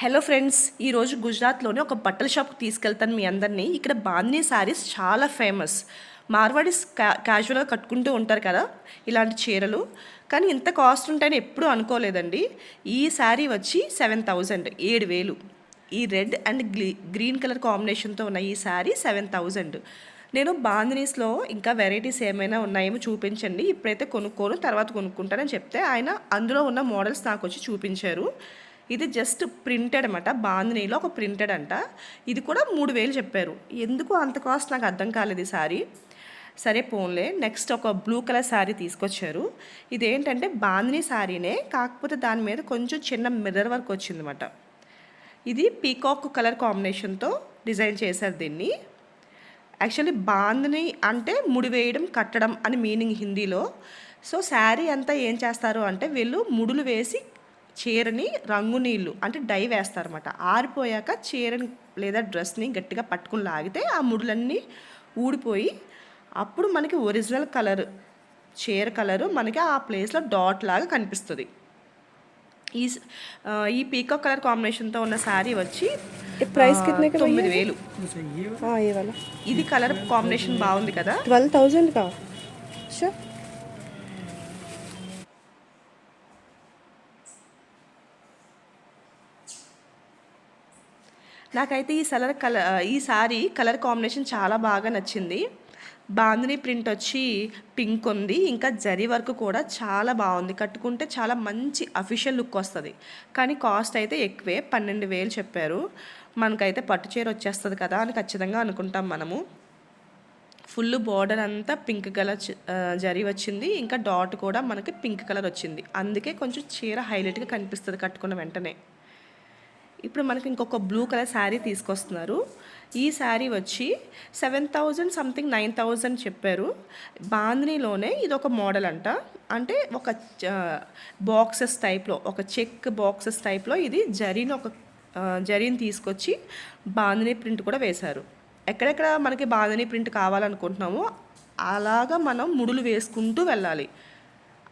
Hello friends ఈరోజు గుజరాత్లోనే ఒక బట్టల షాప్కి తీసుకెళ్తాను మీ అందరినీ. ఇక్కడ బాందినీ శారీస్ చాలా ఫేమస్ మార్వాడీస్ క్యా క్యాజువల్గా కట్టుకుంటూ ఉంటారు కదా ఇలాంటి చీరలు. కానీ ఇంత కాస్ట్ ఉంటాయని ఎప్పుడూ అనుకోలేదండి. ఈ శారీ వచ్చి సెవెన్ థౌజండ్ ఏడు వేలు. ఈ రెడ్ అండ్ గ్రీ గ్రీన్ కలర్ కాంబినేషన్తో ఉన్న ఈ శారీ సెవెన్ థౌజండ్ నేను బాందినీస్లో ఇంకా వెరైటీస్ ఏమైనా ఉన్నాయేమో చూపించండి. ఇప్పుడైతే కొనుక్కోను తర్వాత కొనుక్కుంటానని చెప్తే ఆయన అందులో ఉన్న మోడల్స్ నాకు వచ్చి చూపించారు. ఇది జస్ట్ ప్రింటెడ్ అనమాట బాందినీలో ఒక ప్రింటెడ్ అంట. ఇది కూడా మూడు వేలు చెప్పారు. ఎందుకు అంత కాస్ట్ నాకు అర్థం కాలేదు ఈ సారీ. సరే పోన్లే. నెక్స్ట్ ఒక బ్లూ కలర్ శారీ తీసుకొచ్చారు. ఇది ఏంటంటే బాందినీ శారీనే కాకపోతే దాని మీద కొంచెం చిన్న మిర్రర్ వర్క్ వచ్చిందన్నమాట ఇది పీకాక్ కలర్ కాంబినేషన్తో డిజైన్ చేశారు దీన్ని. యాక్చువల్లీ బాందిని అంటే ముడి వేయడం కట్టడం అని మీనింగ్ హిందీలో. సో శారీ అంతా ఏం చేస్తారు అంటే వీళ్ళు ముడులు వేసి చీరని రంగు నీళ్ళు అంటే డై వేస్తారన్నమాట. ఆరిపోయాక చీరని లేదా డ్రెస్ని గట్టిగా పట్టుకుని లాగితే ఆ ముడులన్నీ ఊడిపోయి అప్పుడు మనకి ఒరిజినల్ కలర్ చీర కలరు మనకి ఆ ప్లేస్లో డాట్ లాగా కనిపిస్తుంది. ఈ ఈ పీకా కలర్ కాంబినేషన్తో ఉన్న శారీ వచ్చి ప్రైస్ తొమ్మిది వేలు. ఇది కలర్ కాంబినేషన్ బాగుంది కదా. ట్వెల్వ్ థౌజండ్ కా షూర్ నాకైతే ఈ సలర్ కలర్ ఈ సారీ కలర్ కాంబినేషన్ చాలా బాగా నచ్చింది. బాందిని ప్రింట్ వచ్చి పింక్ ఉంది. ఇంకా జరీ వర్క్ కూడా చాలా బాగుంది. కట్టుకుంటే చాలా మంచి అఫీషియల్ లుక్ వస్తుంది. కానీ కాస్ట్ అయితే ఎక్కువే పన్నెండు వేలు చెప్పారు. మనకైతే పట్టు చీర వచ్చేస్తుంది కదా అని ఖచ్చితంగా అనుకుంటాం మనము. ఫుల్ బార్డర్ అంతా పింక్ కలర్ చ- జరీ వచ్చింది. ఇంకా డాట్ కూడా మనకి పింక్ కలర్ వచ్చింది. అందుకే కొంచెం చీర హైలైట్గా కనిపిస్తుంది కట్టుకున్న వెంటనే. ఇప్పుడు మనకి ఇంకొక బ్లూ కలర్ శారీ తీసుకొస్తున్నారు. ఈ శారీ వచ్చి seven thousand something nine thousand చెప్పారు. బాంద్రీలోనే ఇది ఒక మోడల్ అంట. అంటే ఒక బాక్సెస్ టైప్లో ఒక చెక్ బాక్సెస్ టైప్లో ఇది జరీని ఒక జరీని తీసుకొచ్చి బాందినీ ప్రింట్ కూడా వేశారు. ఎక్కడెక్కడ మనకి బాందినీ ప్రింట్ కావాలనుకుంటున్నామో అలాగా మనం ముడులు వేసుకుంటూ వెళ్ళాలి.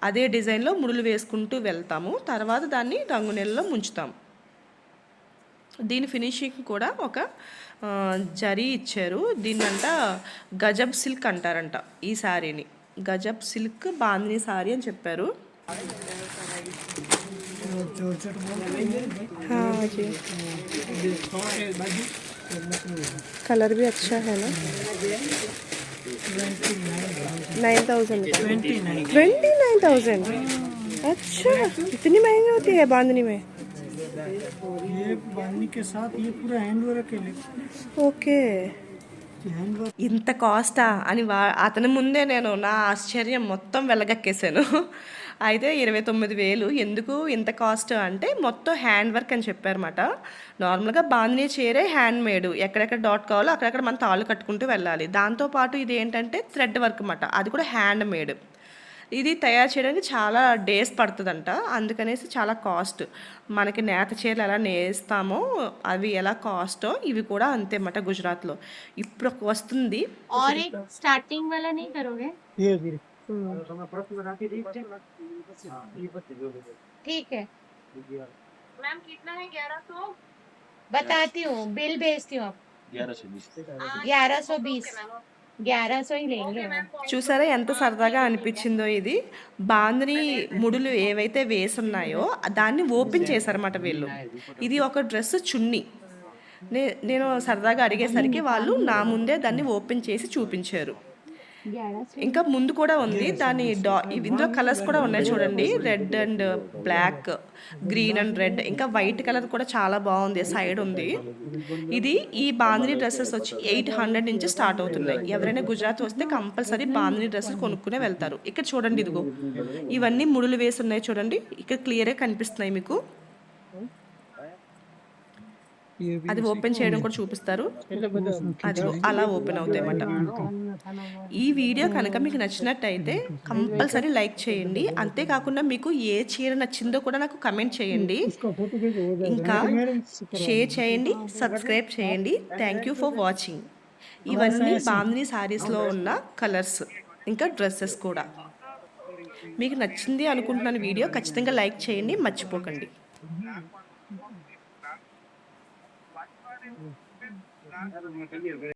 అదే డిజైన్లో ముడులు వేసుకుంటూ వెళ్తాము. తర్వాత దాన్ని రంగు నెలలో ముంచుతాము దీని ఫినిషింగ్ కూడా ఒక ఆ, జరీ ఇచ్చారు దీన్నంట గజబ్ సిల్క్ అంటారంట ఈ శారీని గజబ్ సిల్క్ బాందిని శారీ అని చెప్పారు हाँ जी कलर भी अच्छा है ना nine thousand twenty nine thousand अच्छा इतनी महंगी होती है बांधनी में ये बांधने के साथ ये पूरा हैंड वर्क है ओके हैंड वर्क ఇంత కాస్టా అని వా అతని ముందే నేను నా ఆశ్చర్యం మొత్తం వెళ్ళగక్కేసాను అయితే ఇరవై తొమ్మిది వేలు ఎందుకు ఇంత కాస్ట్ అంటే మొత్తం హ్యాండ్ వర్క్ అని చెప్పారన్నమాట నార్మల్గా బాందినీ చీరే హ్యాండ్ మేడ్ ఎక్కడెక్కడ డాట్ కావాలో అక్కడక్కడ మనం తాళ్ళు కట్టుకుంటూ వెళ్ళాలి దాంతోపాటు ఇది ఏంటంటే థ్రెడ్ వర్క్ అన్నమాట అది కూడా హ్యాండ్ మేడ్ ఇది తయారు చేయడానికి చాలా డేస్ పడుతుందంట అందుకనేసి చాలా కాస్ట్ మనకి నేత చీరలు ఎలా నేస్తామో అవి ఎలా కాస్టో ఇవి కూడా అంతే అన్నమాట గుజరాత్లో ఇప్పుడు ఒక వస్తుంది और एक स्टार्टिंग वाला नहीं करोगे ये धीरे ठीक है मैम कितना है ग्यारह सौ बताती हूँ बिल भेजती हूँ ग्यारह सौ बीस ग्यारह सौ ही लेंगे मैम చూసారా ఎంత సరదాగా అనిపించిందో ఇది. బాంద్రీ ముడులు ఏవైతే వేసున్నాయో దాన్ని ఓపెన్ చేశారన్నమాట వీళ్ళు. ఇది ఒక డ్రెస్ చున్నీ. నేను సరదాగా అడిగేసరికి వాళ్ళు నా ముందే దాన్ని ఓపెన్ చేసి చూపించారు. ఇంకా ముందు కూడా ఉంది. దాని డా ఇందులో కలర్స్ కూడా ఉన్నాయి చూడండి. Red and black green and red ఇంకా వైట్ కలర్ కూడా చాలా బాగుంది. సైడ్ ఉంది. ఇది ఈ బాందిని డ్రెస్సెస్ వచ్చి ఎయిట్ హండ్రెడ్ నుంచి స్టార్ట్ అవుతున్నాయి. ఎవరైనా గుజరాత్ వస్తే కంపల్సరీ బాందిని డ్రెస్సులు కొనుక్కునే వెళ్తారు. ఇక్కడ చూడండి ఇదిగో. ఇవన్నీ ముడులు వేసి ఉన్నాయి చూడండి. ఇక్కడ క్లియర్గా కనిపిస్తున్నాయి మీకు. అది ఓపెన్ చేయడం కూడా చూపిస్తారు. అది అలా ఓపెన్ అవుతాయి అన్నమాట. ఈ వీడియో కనుక మీకు నచ్చినట్టయితే కంపల్సరీ లైక్ చేయండి. అంతేకాకుండా మీకు ఏ చీర నచ్చిందో కూడా నాకు కమెంట్ చేయండి. ఇంకా షేర్ చేయండి సబ్స్క్రైబ్ చేయండి. థ్యాంక్ యూ ఫర్ వాచింగ్ ఇవన్నీ బాందిని శారీస్లో ఉన్న కలర్స్ ఇంకా డ్రెస్సెస్ కూడా. మీకు నచ్చింది అనుకుంటున్నాను వీడియో ఖచ్చితంగా లైక్ చేయండి మర్చిపోకండి. I